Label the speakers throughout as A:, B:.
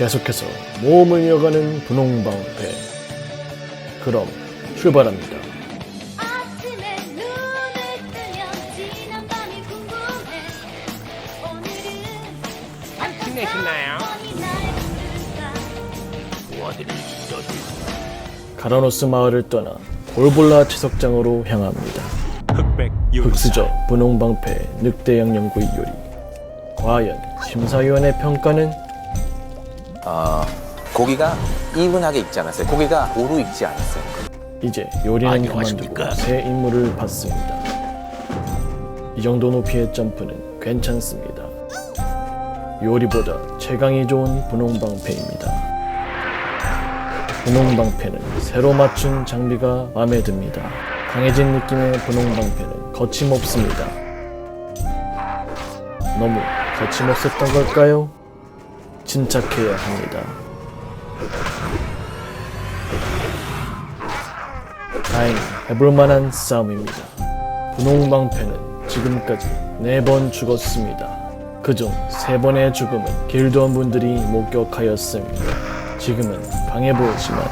A: 계속해서 모험을 이어가는 분홍방패. 그럼 출발합니다.
B: 아침에 눈을 뜨면 지난 밤이 궁금해 오늘은
C: 잘 지내시나요?
B: 어디 날 부를까
A: 가라노스 마을을 떠나 볼볼라 채석장으로 향합니다.
D: 흑백
A: 흑수저 분홍방패 늑대양 연구의 요리. 과연 심사위원의 평가는
E: 아 고기가 이분하게 익지 않았어요. 고기가 오로 익지 않았어요.
A: 이제 요리는 그만두고 새 임무를 받습니다. 이 정도 높이의 점프는 괜찮습니다. 요리보다 체감이 좋은 분홍방패입니다. 분홍방패는 새로 맞춘 장비가 마음에 듭니다. 강해진 느낌의 분홍방패는 거침없습니다. 너무 거침없었던 걸까요? 침착해야 합니다. 다행히 해볼 만한 싸움입니다. 분홍방패는 지금까지 네 번 죽었습니다. 그중 세 번의 죽음은 길드원 분들이 목격하였습니다. 지금은 강해 보이지만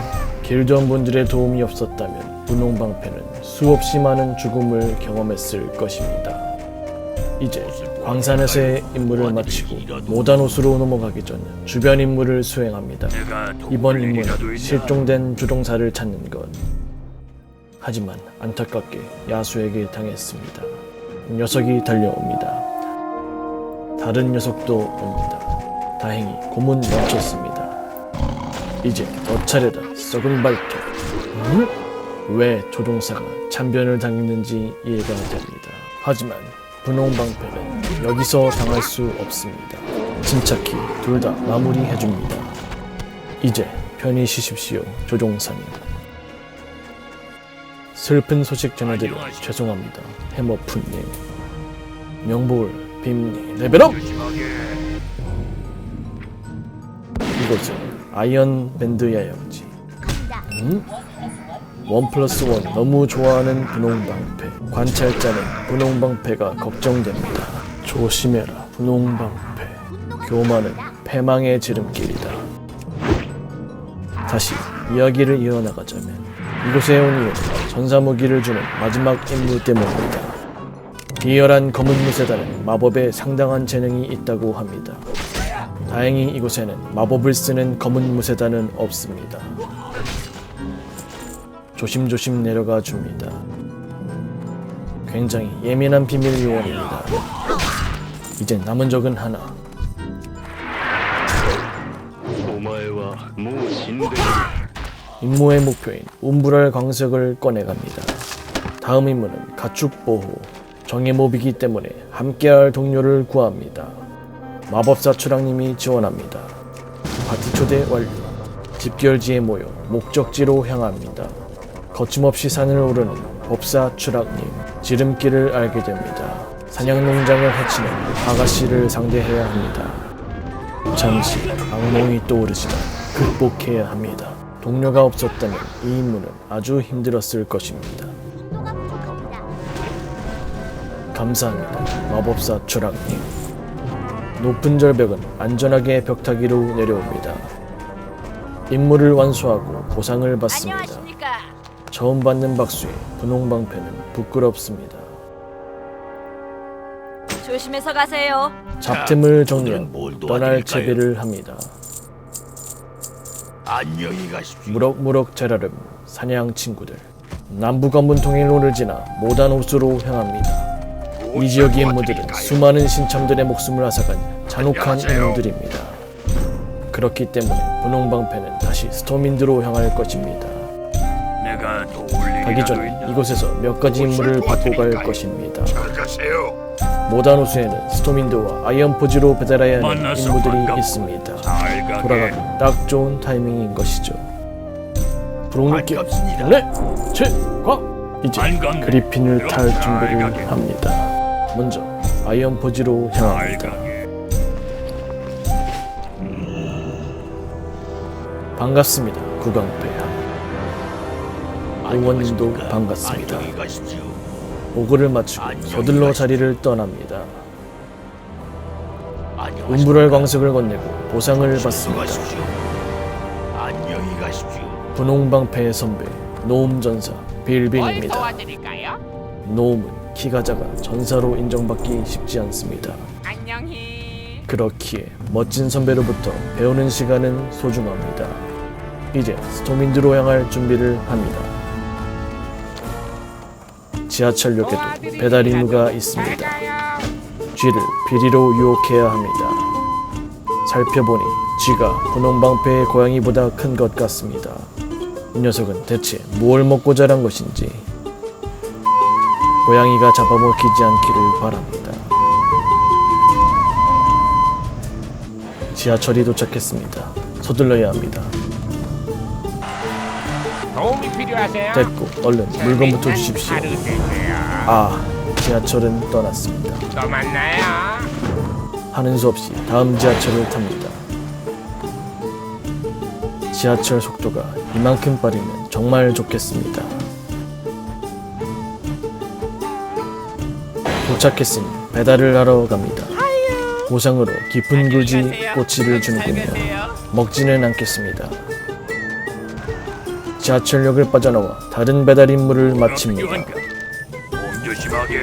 A: 길드원 분들의 도움이 없었다면 분홍방패는 수없이 많은 죽음을 경험했을 것입니다. 이제 광산에서의 임무를 마치고 모다노스로 넘어가기 전 주변 임무를 수행합니다. 이번 임무는 실종된 주동사를 찾는 것. 하지만 안타깝게 야수에게 당했습니다. 녀석이 달려옵니다. 다른 녀석도 옵니다. 다행히 고문 멈췄습니다. 이제 너 차례다. 썩은 발톱. 응? 왜 조종사가 참변을 당했는지 이해가 됩니다. 하지만 분홍방패는 여기서 당할 수 없습니다. 침착히 둘 다 마무리해줍니다. 이제 편히 쉬십시오, 조종사님. 슬픈 소식 전해드려 죄송합니다, 해머푼님. 명볼 빔니 레벨업! 이곳은 아이언 밴드 야영지. 음? 원 플러스 원 너무 좋아하는 분홍방패. 관찰자는 분홍방패가 걱정됩니다. 조심해라, 분홍방패. 교만은 패망의 지름길이다. 다시 이야기를 이어나가자면 이곳에 온 이유는 전사무기를 주는 마지막 임무 때문입니다. 비열한 검은 무쇠단은 마법에 상당한 재능이 있다고 합니다. 다행히 이곳에는 마법을 쓰는 검은 무쇠단은 없습니다. 조심조심 내려가 줍니다. 굉장히 예민한 비밀 요원입니다. 이제 남은 적은 하나. 임무의 목표인 움브랄 광석을 꺼내갑니다. 다음 임무는 가축 보호. 정의 모비기 때문에 함께할 동료를 구합니다. 마법사 추랑님이 지원합니다. 파티 초대 완료. 집결지에 모여 목적지로 향합니다. 거침없이 산을 오르는 법사 추락님. 지름길을 알게 됩니다. 사냥 농장을 해치는 아가씨를 상대해야 합니다. 잠시 악몽이 떠오르지만 극복해야 합니다. 동료가 없었다면 이 임무는 아주 힘들었을 것입니다. 감사합니다. 마법사 추락님. 높은 절벽은 안전하게 벽타기로 내려옵니다. 임무를 완수하고 보상을 받습니다. 처음 받는 박수에 분홍방패는 부끄럽습니다.
F: 조심해서 가세요.
A: 잡템을 정리하고 떠날 채비를 합니다.
D: 안녕히 가십시오
A: 무럭무럭 자라름 사냥 친구들 남부 관문 통일로를 지나 모단 호수로 향합니다. 이 지역의 인물들은 수많은 신참들의 목숨을 앗아간 잔혹한 인물들입니다. 그렇기 때문에 분홍방패는 다시 스토민드로 향할 것입니다. 가기 전에 이곳에서 몇 가지 임무를 받고 갈 것입니다. 호수에는 스토민드와 아이언포지로 배달해야 하는 임무들이 있습니다. 돌아가기 딱 좋은 타이밍인 것이죠.
D: 반갑습니다.
A: 네, 제과 이제. 그리핀을
D: 탈잘
A: 준비를. 합니다. 먼저 아이언 포지로
D: 잘
A: 향합니다. 반갑습니다, 구강패야. 의원님도 반갑습니다. 오그를 맞추고 서둘러. 자리를 떠납니다. 운불알 광석을 건네고 보상을 받습니다. 분홍방패의 선배
C: 뭘
A: 빌빙입니다.
C: 도와드릴까요?
A: 노음은 키가 작아 전사로 인정받기 쉽지 않습니다. 그렇기에 멋진 선배로부터 배우는 시간은 소중합니다. 이제 스토민드로 향할 준비를 합니다. 지하철역에도 배달
C: 하죠.
A: 있습니다. 쥐를 비리로 유혹해야 합니다. 살펴보니 쥐가 분홍방패의 고양이보다 큰 것 같습니다. 이 녀석은 대체 무엇을 먹고 자란 것인지 고양이가 잡아먹히지 않기를 바랍니다. 지하철이 도착했습니다. 서둘러야 합니다.
C: 도움이 필요하세요?
A: 됐고 얼른 물건부터 주십시오.
C: 하루.
A: 아, 지하철은 떠났습니다.
C: 또 만나요.
A: 하는 수 없이 다음 지하철을 탑니다. 지하철 속도가 이만큼 빠르면 정말 좋겠습니다. 도착했으니 배달을 하러 갑니다. 보상으로 깊은 굴지 꼬치를 주는군요. 먹지는 않겠습니다. 지하철역을 빠져나와 다른 배달 임무를 마칩니다.
D: 몸 조심하게.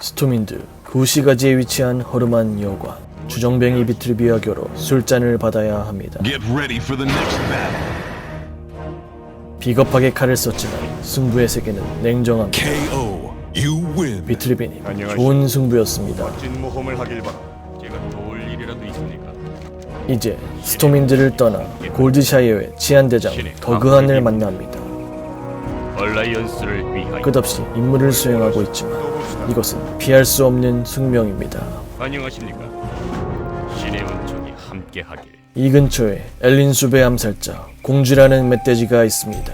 A: 스토민드 구시가지에 위치한 허름한 여관 주정뱅이 비트르비아 교로 술잔을 받아야 합니다.
G: Get ready for the next battle.
A: 비겁하게 칼을 썼지만 승부의 세계는 냉정합니다.
G: KO. You win.
A: 비트르비님 좋은 승부였습니다.
D: 멋진 모험을 하길 바라.
A: 이제 스토민드를 떠나 골드샤이어의 치안대장 더그한을 만납니다. 끝없이 임무를 수행하고 있지만 이것은 피할 수 없는 숙명입니다.
D: 안녕하십니까? 신의 은총이 함께하길.
A: 이 근처에 엘린 숲의 암살자 공주라는 멧돼지가 있습니다.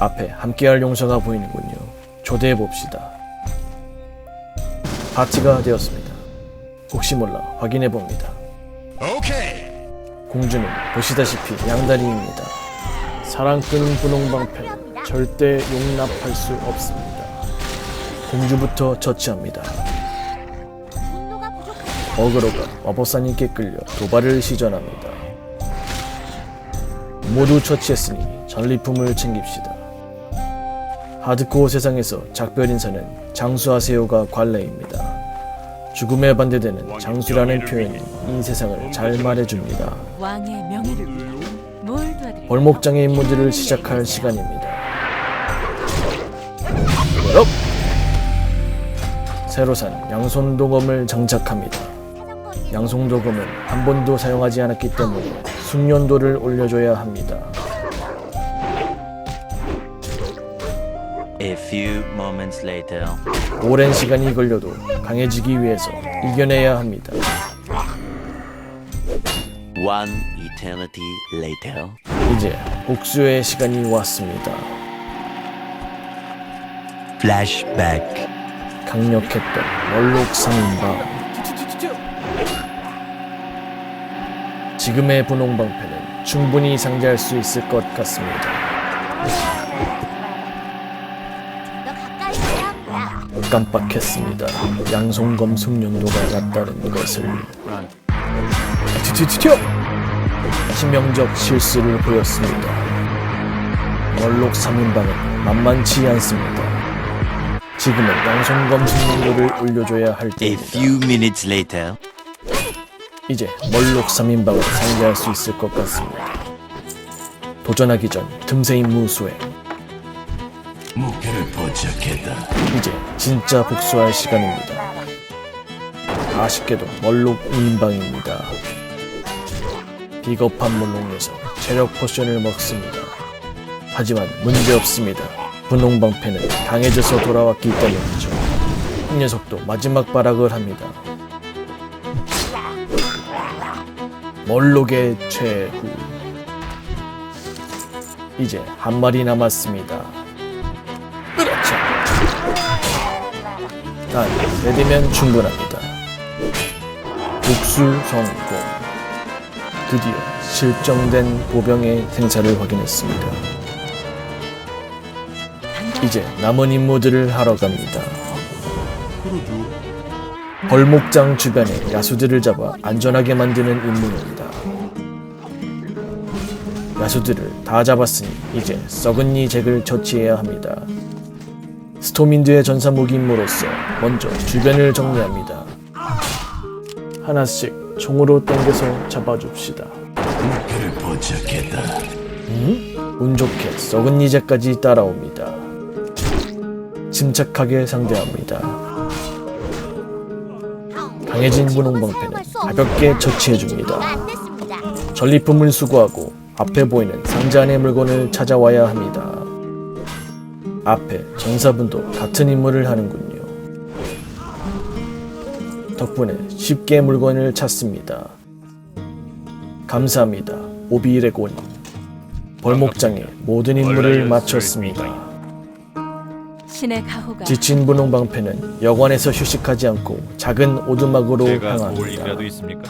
A: 앞에 함께할 용사가 보이는군요. 초대해 봅시다. 파티가 되었습니다. 혹시 몰라 확인해 봅니다.
G: Okay.
A: 공주는 보시다시피 양다리입니다. 사랑꾼 분홍방패는 절대 용납할 수 없습니다. 공주부터 처치합니다. 어그로가 마법사님께 끌려 도발을 시전합니다. 모두 처치했으니 전리품을 챙깁시다. 하드코어 세상에서 작별 인사는 장수하세요가 관례입니다. 죽음에 반대되는 장수라는 표현이 이 세상을 잘 말해줍니다.
F: 왕의 명예를 위해 뭘 도와드릴까요?
A: 벌목장의 임무들을 시작할 시간입니다. 업! 새로 산 양손 도검을 장착합니다.
B: 사정거리에
A: 양손 도검은 한 번도 사용하지 않았기 때문에 숙련도를 올려줘야 합니다.
H: A few moments later.
A: 오랜 시간이 걸려도 강해지기 위해서 이겨내야 합니다.
H: One eternity later.
A: 이제 복수의 시간이 왔습니다.
H: Flashback.
A: 강력했던 3인방. 지금의 분홍방패는 충분히 상대할 수 있을 것 같습니다. 깜빡했습니다. 양손검 숙련도가 낮다는 것을. 튀튀튀튀! 치명적 실수를 보였습니다. 원록 3인방은 만만치 않습니다. 지금은 양손검 숙련도를 올려줘야 할
H: A
A: 때입니다.
H: few minutes later.
A: 이제 멀록 3인방을 상대할 수 있을 것 같습니다. 도전하기 전 틈새 임무 수행.
G: 목표를 포착했다.
A: 이제 진짜 복수할 시간입니다. 아쉽게도 멀록 2인방입니다. 비겁한 몰록 녀석 체력 포션을 먹습니다. 하지만 문제 없습니다. 분홍방패는 강해져서 돌아왔기 때문이죠. 이 녀석도 마지막 발악을 합니다. 멀록의 최후. 이제 한 마리 남았습니다. 단, 내리면 충분합니다. 복수 성공. 드디어 실정된 보병의 생사를 확인했습니다. 이제 남은 임무들을 하러 갑니다. 벌목장 주변에 야수들을 잡아 안전하게 만드는 임무입니다. 야수들을 다 잡았으니 이제 썩은 이 잭을 처치해야 합니다. 스톰인드의 전사 무기 임무로서 먼저 주변을 정리합니다. 하나씩 총으로 땡겨서 잡아줍시다.
G: 그를 포착했다.
A: 운 좋게 썩은 이제까지 따라옵니다. 침착하게 상대합니다. 강해진 분홍방패는 가볍게 처치해줍니다. 전리품을 수거하고 앞에 보이는 상자 안의 물건을 찾아와야 합니다. 앞에 전사분도 같은 임무를 하는군요. 덕분에 쉽게 물건을 찾습니다. 감사합니다. 오비레고님. 벌목장에 모든 임무를 마쳤습니다.
F: 신의 가호가
A: 지친 분홍 방패는 여관에서 휴식하지 않고 작은 오두막으로
D: 제가
A: 향합니다.
D: 일이라도 있습니까?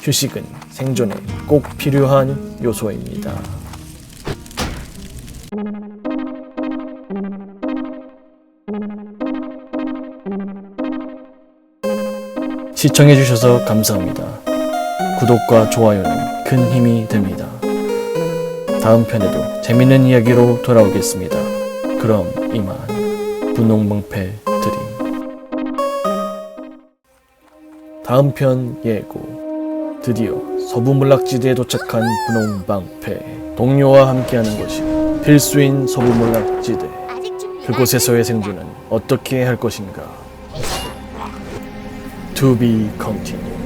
A: 휴식은 생존에 꼭 필요한 요소입니다. 시청해주셔서 감사합니다. 구독과 좋아요는 큰 힘이 됩니다. 다음 편에도 재밌는 이야기로 돌아오겠습니다. 그럼 이만 분홍방패 드림 다음 편 예고 드디어 서부문락지대에 도착한 분홍방패 동료와 함께하는 것이 필수인
B: 아직 준비가
A: 그곳에서의. 생존은 어떻게 할 것인가 To be continued